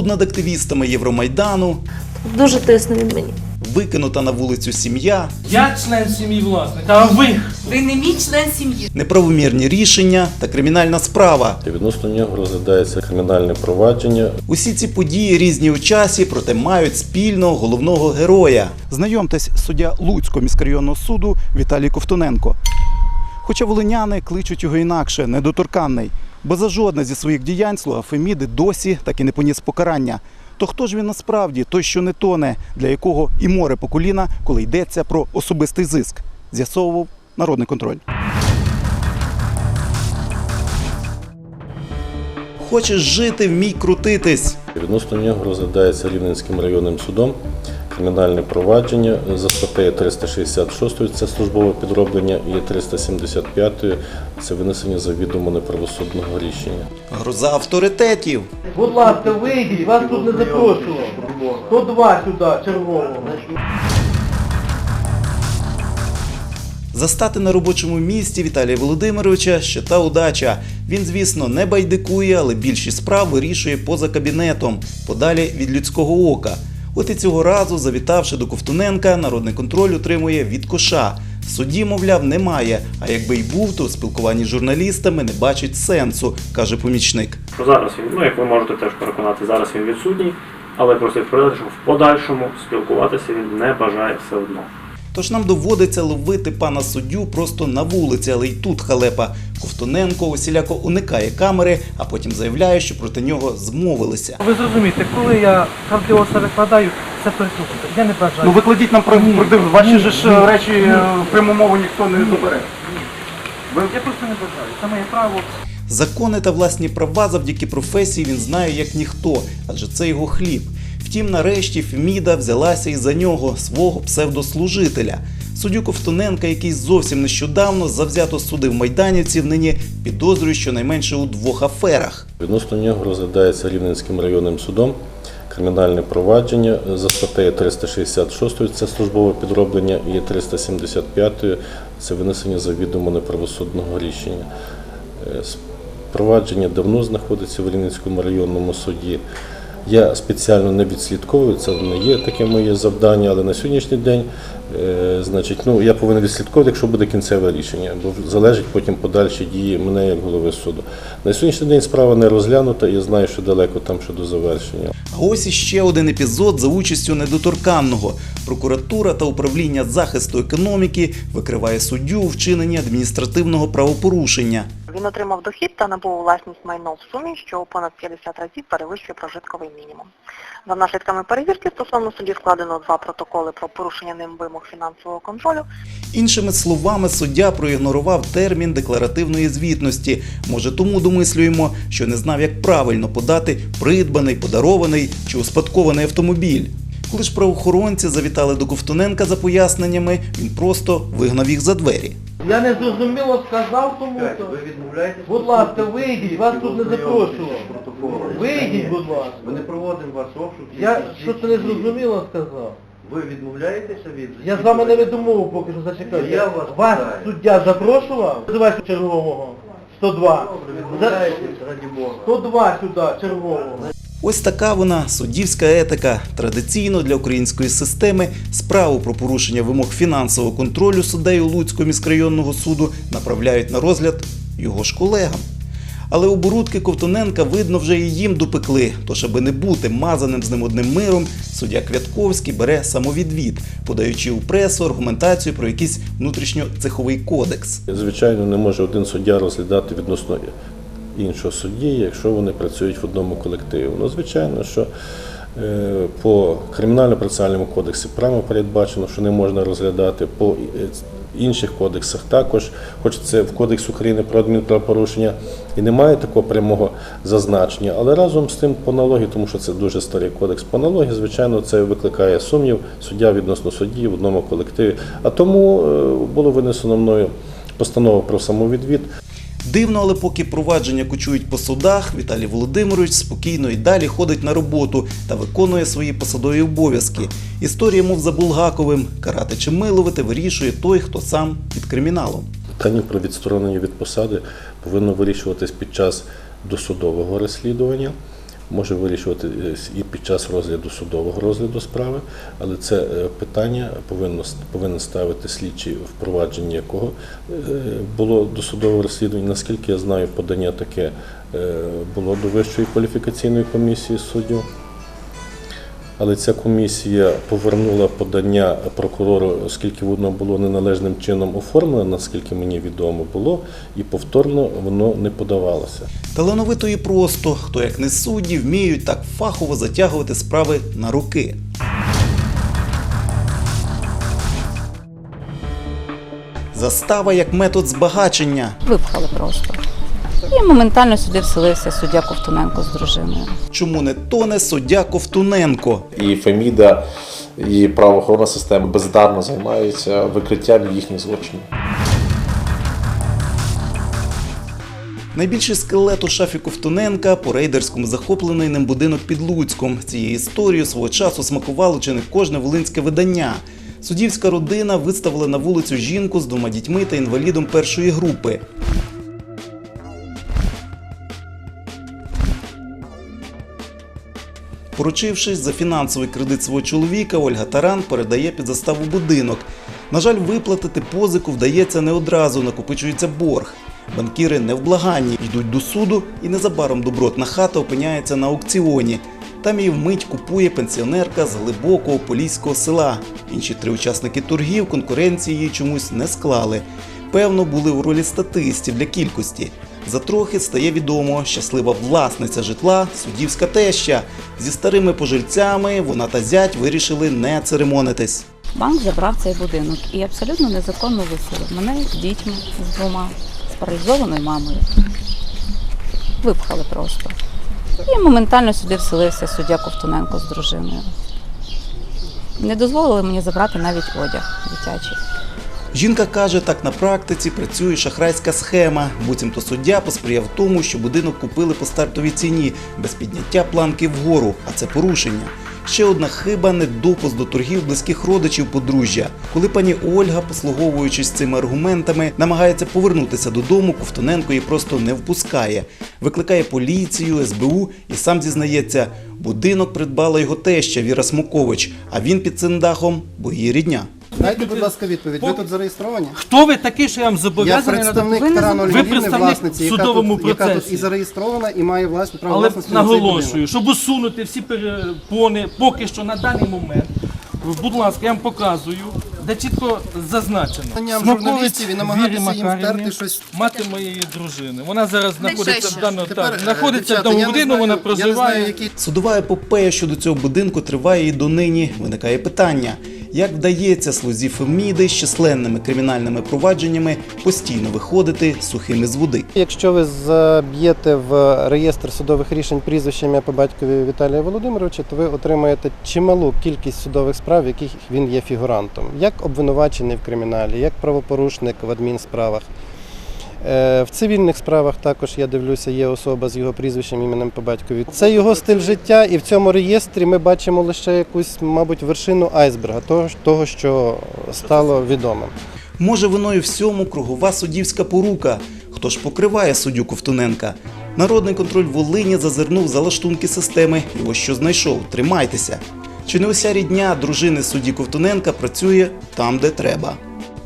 суд над активістами Євромайдану, Дуже тисне він мені. викинута на вулицю сім'я, Я член сім'ї власника, а ви? Ви не мій член сім'ї. неправомірні рішення та кримінальна справа. Відносно нього розглядається кримінальне провадження. Усі ці події різні у часі, проте мають спільного головного героя. Знайомтесь, суддя Луцького міськрайонного суду Віталій Ковтуненко. Хоча волиняни кличуть його інакше, недоторканний, бо за жодне зі своїх діянь слуга Феміди досі так і не поніс покарання. То хто ж він насправді, той, що не тоне, для якого і море по коліна, коли йдеться про особистий зиск, з'ясовував народний контроль. Хочеш жити, вмій крутитись. Відносно нього розглядається Рівненським районним судом кримінальне провадження за статтею 366 це службове підроблення і 375 це винесення завідомо неправосудного рішення. Гроза авторитетів. Будь ласка, вийдіть, вас тут не запрошував. 102 сюди, червоного. Застати на робочому місці Віталія Володимировича ще та удача. Він, звісно, не байдикує, але більшість справ вирішує поза кабінетом, подалі від людського ока. От і цього разу, завітавши до Ковтуненка, народний контроль отримує від коша. Судді, мовляв, немає. А якби й був, то у спілкуванні з журналістами не бачить сенсу, каже помічник. зараз він, ну як ви можете теж переконати, зараз він відсутній, але просив передати, що в подальшому спілкуватися він не бажає все одно. Тож нам доводиться ловити пана суддю просто на вулиці, але й тут халепа. Ковтуненко усіляко уникає камери, а потім заявляє, що проти нього змовилися. Ви зрозумієте, коли я правдиво все викладаю, це переслухайте. Я не бажаю. Ну викладіть нам про. Ваші же ж е, речі е, пряму мову ніхто не добере. Я просто не бажаю. Це моє право. Закони та власні права завдяки професії він знає як ніхто, адже це його хліб. Втім, нарешті Феміда взялася і за нього, свого псевдослужителя. Суддю Ковтуненка, який зовсім нещодавно завзято судив майданівців, нині підозрює щонайменше у двох аферах. Відносно нього розглядається Рівненським районним судом кримінальне провадження за статтею 366 це службове підроблення і 375 це винесення завідомо неправосудного рішення. Е, Провадження давно знаходиться в Рівненському районному суді. Я спеціально не відслідковую, це не є таке моє завдання, але на сьогоднішній день значить, ну, я повинен відслідковувати, якщо буде кінцеве рішення, бо залежить потім подальші дії мене як голови суду. На сьогоднішній день справа не розглянута, і я знаю, що далеко там ще до завершення. А ось іще один епізод за участю недоторканного. Прокуратура та управління захисту економіки викриває суддю у вчиненні адміністративного правопорушення. Він отримав дохід та набув власність майно в сумі, що понад 50 разів перевищує прожитковий мінімум. За наслідками перевірки стосовно судді складено два протоколи про порушення ним вимог фінансового контролю Іншими словами, суддя проігнорував термін декларативної звітності. Може, тому домислюємо, що не знав, як правильно подати придбаний, подарований чи успадкований автомобіль. Коли ж правоохоронці завітали до Ковтуненка за поясненнями, він просто вигнав їх за двері. Я не зрозуміло сказав тому. Ви відмовляєтесь? Будь ласка, вийдіть, вас тут не запрошував. Вийдіть, будь ласка. Ми не проводимо ваш обшук. Я що-то не зрозуміло сказав. Ви відмовляєтеся від Я з вами не веду поки що зачекайте. Я вас Вас питаю. суддя запрошував? Називайте чергового. 102. Добре, відмовляєтесь, раді Бога. 102 сюди, чергового. Ось така вона суддівська етика. Традиційно для української системи справу про порушення вимог фінансового контролю суддею Луцького міськрайонного суду направляють на розгляд його ж колегам. Але оборудки Ковтоненка видно вже і їм допекли. Тож, аби не бути мазаним з ним одним миром, суддя Квятковський бере самовідвід, подаючи у пресу аргументацію про якийсь внутрішньоцеховий кодекс. Звичайно, не може один суддя розглядати відносно іншого судді, якщо вони працюють в одному колективі. Ну, звичайно, що е, по кримінально-процесуальному кодексі прямо передбачено, що не можна розглядати по е, інших кодексах також, хоч це в Кодекс України про адмінправопорушення і немає такого прямого зазначення, але разом з тим по аналогії, тому що це дуже старий кодекс по аналогії, звичайно, це викликає сумнів суддя відносно судді в одному колективі. А тому е, було винесено мною постанова про самовідвід. Дивно, але поки провадження кочують по судах, Віталій Володимирович спокійно і далі ходить на роботу та виконує свої посадові обов'язки. Історія, мов за Булгаковим, карати чи милувати вирішує той, хто сам під криміналом. Питання про відсторонення від посади повинно вирішуватись під час досудового розслідування. Може вирішувати е, і під час розгляду судового розгляду справи, але це е, питання повинно повинен ставити слідчий, впровадження якого е, було досудове розслідування. Наскільки я знаю, подання таке було до Вищої кваліфікаційної комісії суддів. Але ця комісія повернула подання прокурору, оскільки воно було неналежним чином оформлено, наскільки мені відомо було, і повторно воно не подавалося. Талановито і просто, хто як не судді, вміють так фахово затягувати справи на руки. Застава як метод збагачення. Випхали просто. І моментально сюди вселився суддя Ковтуненко з дружиною. Чому не тоне суддя Ковтуненко? і Феміда, і правоохоронна система бездарно займаються викриттям їхніх злочинів. Найбільший скелет у шафі Ковтуненка по рейдерському захоплений ним будинок під Луцьком. Цією історією свого часу смакувало чи не кожне волинське видання. Суддівська родина виставила на вулицю жінку з двома дітьми та інвалідом першої групи. Поручившись за фінансовий кредит свого чоловіка, Ольга Таран передає під заставу будинок. На жаль, виплатити позику вдається не одразу, накопичується борг. Банкіри невблаганні йдуть до суду, і незабаром добротна хата опиняється на аукціоні. Там її вмить купує пенсіонерка з глибокого поліського села. Інші три учасники торгів конкуренції їй чомусь не склали. Певно, були у ролі статистів для кількості. Затрохи стає відомо, щаслива власниця житла суддівська теща. Зі старими пожильцями вона та зять вирішили не церемонитись. Банк забрав цей будинок і абсолютно незаконно виселив мене з дітьми з двома, з паралізованою мамою. Випхали просто. І моментально сюди вселився суддя Ковтуненко з дружиною. Не дозволили мені забрати навіть одяг дитячий. Жінка каже, так на практиці працює шахрайська схема. Буцімто суддя посприяв тому, що будинок купили по стартовій ціні без підняття планки вгору, а це порушення. Ще одна хиба недопуск до торгів близьких родичів подружжя. Коли пані Ольга, послуговуючись цими аргументами, намагається повернутися додому, Ковтоненко її просто не впускає. Викликає поліцію, СБУ і сам зізнається, будинок придбала його теща Віра Смукович, а він під цим дахом, бо її рідня. Дайте, будь ласка, відповідь. Ви тут зареєстровані? Хто ви такий, що я вам Я зобов'язаний? представник Ольги Ви представник власниці, в яка судовому тут, яка тут процесі. і зареєстрована, і має власне право Але власності на цей наголошую, будинок. щоб усунути всі перепони, поки що на даний момент. Будь ласка, я вам показую, де чітко зазначено. Знанням журналістів і намагатися Вірі їм Макарівні, втерти щось. Мати моєї дружини. Вона зараз знаходиться в даному Тепер, так, е, знаходиться в дівчата, я не будинку, знаю- вона Я не знаю, проживає. які Судова епопея щодо цього будинку триває і донині. Виникає питання, як вдається слузі Феміди з численними кримінальними провадженнями постійно виходити сухими з води. Якщо ви заб'єте в реєстр судових рішень прізвище ім'я по батькові Віталія Володимировича, то ви отримаєте чималу кількість судових справ, яких він є фігурантом, як обвинувачений в криміналі, як правопорушник в адмінсправах. Е, В цивільних справах також я дивлюся, є особа з його прізвищем іменем по батькові. Це його стиль життя, і в цьому реєстрі ми бачимо лише якусь, мабуть, вершину айсберга, того, що стало відомим. Може, виною всьому кругова суддівська порука. Хто ж покриває суддю Ковтуненка? Народний контроль Волині зазирнув за лаштунки системи і ось що знайшов. Тримайтеся. Чи не уся рідня дружини судді Ковтуненка працює там, де треба?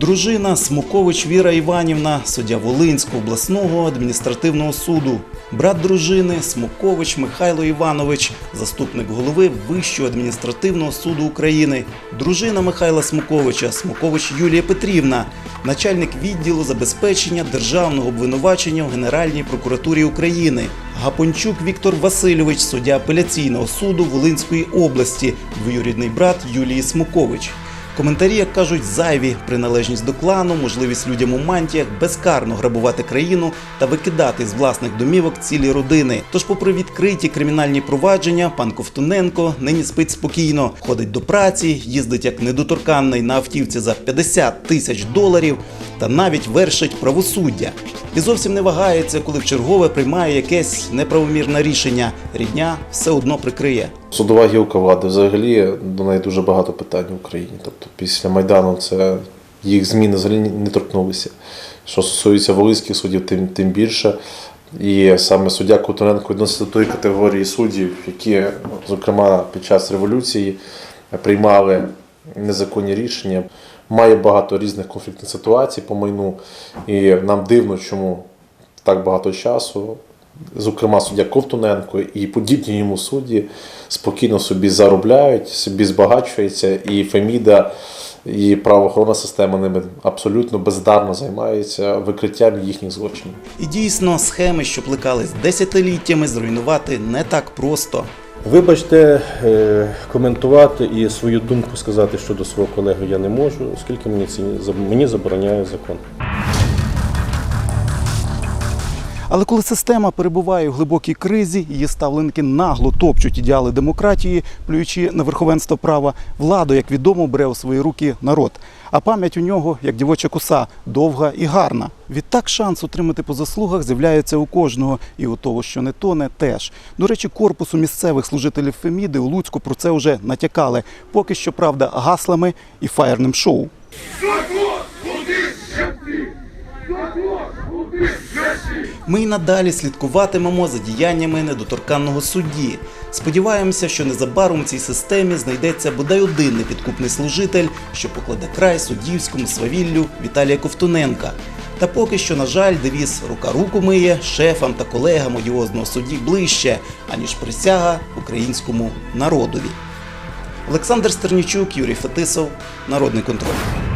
Дружина Смукович Віра Іванівна, суддя Волинського обласного адміністративного суду. Брат дружини Смукович Михайло Іванович, заступник голови Вищого адміністративного суду України. Дружина Михайла Смуковича Смукович Юлія Петрівна, начальник відділу забезпечення державного обвинувачення в Генеральній прокуратурі України. Гапончук Віктор Васильович, суддя апеляційного суду Волинської області, двоюрідний брат Юлії Смукович. Коментарі, як кажуть, зайві приналежність до клану, можливість людям у мантіях безкарно грабувати країну та викидати з власних домівок цілі родини. Тож, попри відкриті кримінальні провадження, пан Ковтуненко нині спить спокійно, ходить до праці, їздить як недоторканний на автівці за 50 тисяч доларів та навіть вершить правосуддя. І зовсім не вагається, коли вчергове приймає якесь неправомірне рішення. Рідня все одно прикриє. Судова гілка влади взагалі до неї дуже багато питань в Україні. Тобто після Майдану це їх зміни взагалі не торкнулися. Що стосується волинських суддів, тим, тим більше. І саме суддя Кутуненко відноситься до тої категорії суддів, які, зокрема, під час революції приймали незаконні рішення. Має багато різних конфліктних ситуацій по майну, і нам дивно, чому так багато часу. Зокрема, суддя Ковтуненко і подібні йому судді спокійно собі заробляють, собі збагачуються, і Феміда, і правоохоронна система ними абсолютно бездарно займається викриттям їхніх злочинів. І дійсно, схеми, що плекались десятиліттями, зруйнувати не так просто. Вибачте, е, коментувати і свою думку сказати щодо свого колеги я не можу, оскільки мені ці мені забороняє закон. Але коли система перебуває в глибокій кризі, її ставленики нагло топчуть ідеали демократії, плюючи на верховенство права, владу, як відомо, бере у свої руки народ. А пам'ять у нього, як дівоча коса, довга і гарна. Відтак шанс отримати по заслугах з'являється у кожного, і у того, що не тоне, теж. До речі, корпусу місцевих служителів Феміди у Луцьку про це вже натякали. Поки що, правда, гаслами і фаєрним шоу. Ми й надалі слідкуватимемо за діяннями недоторканного судді. Сподіваємося, що незабаром у цій системі знайдеться бодай один непідкупний служитель, що покладе край суддівському свавіллю Віталія Ковтуненка. Та поки що, на жаль, девіз рука руку миє шефам та колегам одіозного судді ближче, аніж присяга українському народові. Олександр Стернічук, Юрій Фетисов, Народний контроль.